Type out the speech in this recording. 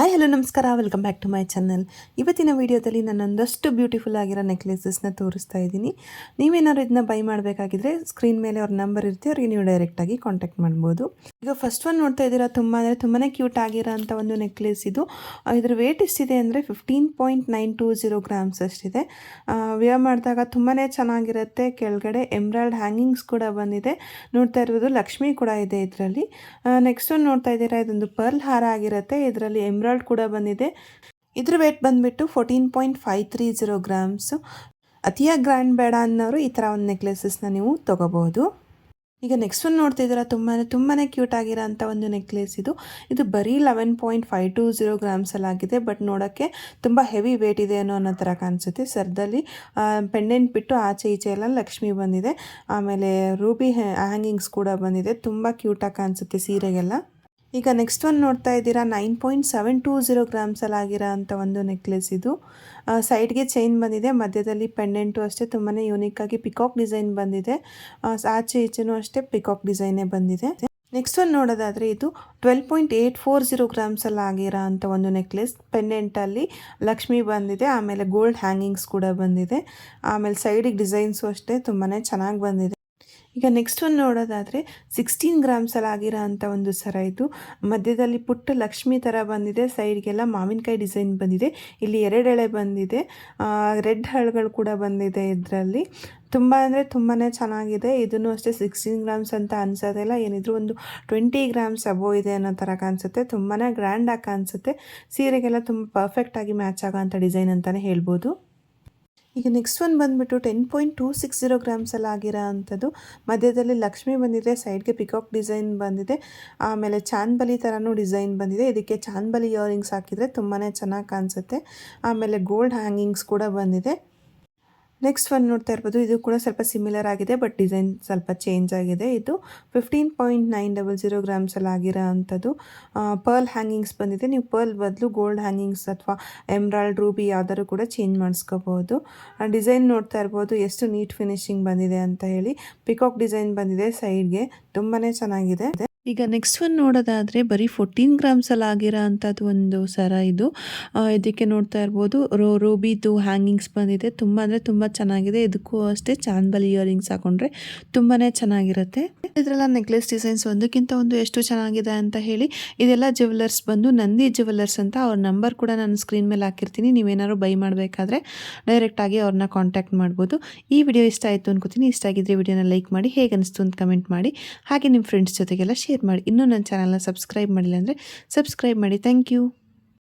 Hi hello ನಮಸ್ಕಾರ. Welcome back to my channel ಇವತ್ತಿನ ವಿಡಿಯೋದಲ್ಲಿ ನಾನು ಒಂದಷ್ಟು ಬ್ಯೂಟಿಫುಲ್ ಆಗಿರೋ ನೆಕ್ಲೆಸಸ್ನ ತೋರಿಸ್ತಾ ಇದ್ದೀನಿ. ನೀವೇನಾದ್ರು ಇದನ್ನ ಬೈ ಮಾಡಬೇಕಾಗಿದ್ರೆ ಸ್ಕ್ರೀನ್ ಮೇಲೆ ಅವ್ರ ನಂಬರ್ ಇರುತ್ತೆ, ಅವ್ರಿಗೆ ನೀವು ಡೈರೆಕ್ಟಾಗಿ ಕಾಂಟ್ಯಾಕ್ಟ್ ಮಾಡ್ಬೋದು. ಈಗ ಫಸ್ಟ್ ಒನ್ ನೋಡ್ತಾ ಇದ್ದೀರಾ? ತುಂಬ ಅಂದರೆ ತುಂಬಾ ಕ್ಯೂಟ್ ಆಗಿರೋ ಅಂಥ ಒಂದು ನೆಕ್ಲೆಸ್ ಇದು. ಇದ್ರ ವೇಟ್ ಎಷ್ಟಿದೆ ಅಂದರೆ fifteen point nine two zero grams ಅಷ್ಟಿದೆ. Wear ಮಾಡಿದಾಗ ತುಂಬಾ ಚೆನ್ನಾಗಿರುತ್ತೆ. ಕೆಳಗಡೆ ಎಂಬ್ರಾಯ್ಡ್ ಹ್ಯಾಂಗಿಂಗ್ಸ್ ಕೂಡ ಬಂದಿದೆ. ನೋಡ್ತಾ ಇರ್ಬೋದು ಲಕ್ಷ್ಮಿ ಕೂಡ ಇದೆ ಇದರಲ್ಲಿ. ನೆಕ್ಸ್ಟ್ ಒಂದು ನೋಡ್ತಾ ಇದ್ದೀರಾ? ಇದೊಂದು ಪರ್ಲ್ ಹಾರ ಆಗಿರುತ್ತೆ. ಇದರಲ್ಲಿ ಎಂಬ್ರಾಯ್ಡ್ ಕೂಡ ಬಂದಿದೆ. ಇದ್ರ ವೇಟ್ ಬಂದುಬಿಟ್ಟು fourteen point five three zero grams ಅತಿಯಾಗಿ ಗ್ರ್ಯಾಂಡ್ ಬೇಡ ಅನ್ನೋರು ಈ ಥರ ಒಂದು ನೆಕ್ಲೆಸಸ್ನ ನೀವು ತೊಗೋಬಹುದು ಈಗ ನೆಕ್ಸ್ಟ್ ಒಂದು ನೋಡ್ತಿದ್ದೀರಾ ತುಂಬಾ ತುಂಬಾ ಕ್ಯೂಟ್ ಆಗಿರೋ ಅಂಥ ಒಂದು ನೆಕ್ಲೆಸ್ ಇದು. ಇದು ಬರೀ eleven point five two zero ಗ್ರಾಮ್ಸಲ್ಲಾಗಿದೆ but ನೋಡೋಕ್ಕೆ ತುಂಬ ಹೆವಿ ವೇಟ್ ಇದೆ ಅನ್ನೋ ಅನ್ನೋ ಥರ ಕಾಣಿಸುತ್ತೆ. ಸರ್ದಲ್ಲಿ ಪೆಂಡೆಂಟ್ ಬಿಟ್ಟು ಆಚೆ ಈಚೆ ಎಲ್ಲ ಲಕ್ಷ್ಮಿ ಬಂದಿದೆ. ಆಮೇಲೆ ರೂಬಿ ಹ್ಯಾಂಗಿಂಗ್ಸ್ ಕೂಡ ಬಂದಿದೆ. ತುಂಬ ಕ್ಯೂಟಾಗಿ ಕಾಣಿಸುತ್ತೆ ಸೀರೆಗೆಲ್ಲ. ಈಗ ನೆಕ್ಸ್ಟ್ ಒಂದು ನೋಡ್ತಾ ಇದ್ದೀರಾ? Nine point seven two zero ಗ್ರಾಮ್ಸಲ್ಲಿ ಆಗಿರೋ ಅಂಥ ಒಂದು ನೆಕ್ಲೆಸ್ ಇದು. ಸೈಡ್ಗೆ ಚೈನ್ ಬಂದಿದೆ, ಮಧ್ಯದಲ್ಲಿ ಪೆಂಡೆಂಟು ಅಷ್ಟೇ ತುಂಬಾ ಯೂನಿಕ್ಕಾಗಿ ಪಿಕಾಕ್ ಡಿಸೈನ್ ಬಂದಿದೆ. ಆಚೆ ಈಚೆನೂ ಅಷ್ಟೇ ಪಿಕಾಕ್ ಡಿಸೈನೇ ಬಂದಿದೆ. ನೆಕ್ಸ್ಟ್ ಒಂದು ನೋಡೋದಾದರೆ ಇದು twelve point eight four zero ಗ್ರಾಮ್ಸಲ್ಲಿ ಆಗಿರೋ ಅಂಥ ಒಂದು ನೆಕ್ಲೆಸ್ ಪೆಂಡೆಂಟಲ್ಲಿ ಲಕ್ಷ್ಮಿ ಬಂದಿದೆ, ಆಮೇಲೆ ಗೋಲ್ಡ್ ಹ್ಯಾಂಗಿಂಗ್ಸ್ ಕೂಡ ಬಂದಿದೆ. ಆಮೇಲೆ ಸೈಡಿಗೆ ಡಿಸೈನ್ಸು ಅಷ್ಟೇ ತುಂಬಾ ಚೆನ್ನಾಗಿ ಬಂದಿದೆ. ಈಗ ನೆಕ್ಸ್ಟ್ ಒಂದು ನೋಡೋದಾದರೆ ಸಿಕ್ಸ್ಟೀನ್ ಗ್ರಾಮ್ಸಲ್ಲಿ ಆಗಿರೋ ಅಂಥ ಒಂದು ಸರ ಇದು. ಮಧ್ಯದಲ್ಲಿ ಪುಟ್ಟ ಲಕ್ಷ್ಮಿ ಥರ ಬಂದಿದೆ. ಸೈಡ್ಗೆಲ್ಲ ಮಾವಿನಕಾಯಿ ಡಿಸೈನ್ ಬಂದಿದೆ. ಇಲ್ಲಿ ಎರಡೆಳೆ ಬಂದಿದೆ. ರೆಡ್ ಹಳ್ಗಳು ಕೂಡ ಬಂದಿದೆ ಇದರಲ್ಲಿ. ತುಂಬ ಅಂದರೆ ತುಂಬಾ ಚೆನ್ನಾಗಿದೆ. ಇದನ್ನು ಅಷ್ಟೇ ಸಿಕ್ಸ್ಟೀನ್ ಗ್ರಾಮ್ಸ್ ಅಂತ ಅನ್ಸೋದಿಲ್ಲ. ಏನಿದ್ರು ಒಂದು ಟ್ವೆಂಟಿ ಗ್ರಾಮ್ಸ್ ಅಬೋ ಇದೆ ಅನ್ನೋ ಥರ ಕಾಣಿಸುತ್ತೆ. ತುಂಬಾ ಗ್ರ್ಯಾಂಡಾಗಿ ಕಾಣಿಸುತ್ತೆ. ಸೀರೆಗೆಲ್ಲ ತುಂಬ ಪರ್ಫೆಕ್ಟಾಗಿ ಮ್ಯಾಚ್ ಆಗೋ ಅಂಥ ಡಿಸೈನ್ ಅಂತಲೇ ಹೇಳ್ಬೋದು. ಈಗ ನೆಕ್ಸ್ಟ್ ಒನ್ ಬಂದುಬಿಟ್ಟು ten point two six zero ಗ್ರಾಮ್ಸಲ್ಲಿ ಆಗಿರೋ ಅಂಥದ್ದು. ಮಧ್ಯದಲ್ಲಿ ಲಕ್ಷ್ಮಿ ಬಂದಿದೆ ಸೈಡ್ಗೆ ಪಿಕಾಕ್ ಡಿಸೈನ್ ಬಂದಿದೆ, ಆಮೇಲೆ ಚಾಂದ್ಬಲಿ ಥರನೂ ಡಿಸೈನ್ ಬಂದಿದೆ. ಇದಕ್ಕೆ ಚಾಂದ್ಬಲಿ ಇಯರಿಂಗ್ಸ್ ಹಾಕಿದರೆ ತುಂಬಾ ಚೆನ್ನಾಗಿ ಕಾಣಿಸುತ್ತೆ. ಆಮೇಲೆ ಗೋಲ್ಡ್ ಹ್ಯಾಂಗಿಂಗ್ಸ್ ಕೂಡ ಬಂದಿದೆ. ನೆಕ್ಸ್ಟ್ ಒಂದು ನೋಡ್ತಾ ಇರ್ಬೋದು. ಇದು ಕೂಡ ಸ್ವಲ್ಪ ಸಿಮಿಲರ್ ಆಗಿದೆ ಬಟ್ ಡಿಸೈನ್ ಸ್ವಲ್ಪ ಚೇಂಜ್ ಆಗಿದೆ. ಇದು fifteen point nine double zero ಗ್ರಾಮ್ಸಲ್ಲಿ ಆಗಿರೋ ಅಂಥದ್ದು. ಪರ್ಲ್ ಹ್ಯಾಂಗಿಂಗ್ಸ್ ಬಂದಿದೆ. ನೀವು ಪರ್ಲ್ ಬದಲು ಗೋಲ್ಡ್ ಹ್ಯಾಂಗಿಂಗ್ಸ್ ಅಥವಾ ಎಮ್ರಾಲ್ಡ್ ರೂಬಿ ಯಾವ್ದಾದ್ರು ಕೂಡ ಚೇಂಜ್ ಮಾಡಿಸ್ಕೋಬೋದು. ಡಿಸೈನ್ ನೋಡ್ತಾ ಇರ್ಬೋದು. ಎಷ್ಟು ನೀಟ್ ಫಿನಿಶಿಂಗ್ ಬಂದಿದೆ ಅಂತ ಹೇಳಿ. ಪಿಕಾಕ್ ಡಿಸೈನ್ ಬಂದಿದೆ ಸೈಡ್ಗೆ ತುಂಬಾ ಚೆನ್ನಾಗಿದೆ. ಈಗ ನೆಕ್ಸ್ಟ್ ಒಂದು ನೋಡೋದಾದರೆ ಬರೀ ಫೋರ್ಟೀನ್ ಗ್ರಾಮ್ಸಲ್ಲಿ ಆಗಿರೋ ಅಂಥದ್ದು ಒಂದು ಸರ ಇದು. ಇದಕ್ಕೆ ನೋಡ್ತಾ ಇರ್ಬೋದು. ರೋ ರೋಬಿದು ಹ್ಯಾಂಗಿಂಗ್ಸ್ ಬಂದಿದೆ. ತುಂಬ ಅಂದರೆ ತುಂಬ ಚೆನ್ನಾಗಿದೆ. ಇದಕ್ಕೂ ಅಷ್ಟೇ ಚಾನ್ಬಲ್ ಇಯರಿಂಗ್ಸ್ ಹಾಕೊಂಡ್ರೆ ತುಂಬಾ ಚೆನ್ನಾಗಿರುತ್ತೆ. ಇದರೆಲ್ಲ ನೆಕ್ಲೆಸ್ ಡಿಸೈನ್ಸ್ ಒಂದಕ್ಕಿಂತ ಒಂದು ಎಷ್ಟು ಚೆನ್ನಾಗಿದೆ ಅಂತ ಹೇಳಿ, ಇದೆಲ್ಲ ಜ್ಯುವೆಲ್ಲರ್ಸ್ ಬಂದು ನಂದಿ ಜ್ಯುವೆಲ್ಲರ್ಸ್ ಅಂತ ಅವ್ರ ನಂಬರ್ ಕೂಡ ನಾನು ಸ್ಕ್ರೀನ್ ಮೇಲೆ ಹಾಕಿರ್ತೀನಿ. ನೀವೇನಾದ್ರು ಬೈ ಮಾಡಬೇಕಾದ್ರೆ ಡೈರೆಕ್ಟಾಗಿ ಅವ್ರನ್ನ ಕಾಂಟ್ಯಾಕ್ಟ್ ಮಾಡ್ಬೋದು. ಈ ವಿಡಿಯೋ ಇಷ್ಟ ಆಯಿತು ಅನ್ಕೋತೀನಿ. ಇಷ್ಟ ಆಗಿದ್ರೆ ವಿಡಿಯೋನ ಲೈಕ್ ಮಾಡಿ ಹೇಗೆ ಅನಿಸ್ತು ಅಂತ ಕಮೆಂಟ್ ಮಾಡಿ. ಹಾಗೆ ನಿಮ್ಮ ಫ್ರೆಂಡ್ಸ್ ಜೊತೆಗೆಲ್ಲ ಶೇರ್ ಮಾಡಿ. ಇನ್ನೂ ನನ್ನ ಚಾನಲ್ನ ಸಬ್ಸ್ಕ್ರೈಬ್ ಮಾಡಿಲ್ಲ ಅಂದರೆ ಸಬ್ಸ್ಕ್ರೈಬ್ ಮಾಡಿ. Thank you.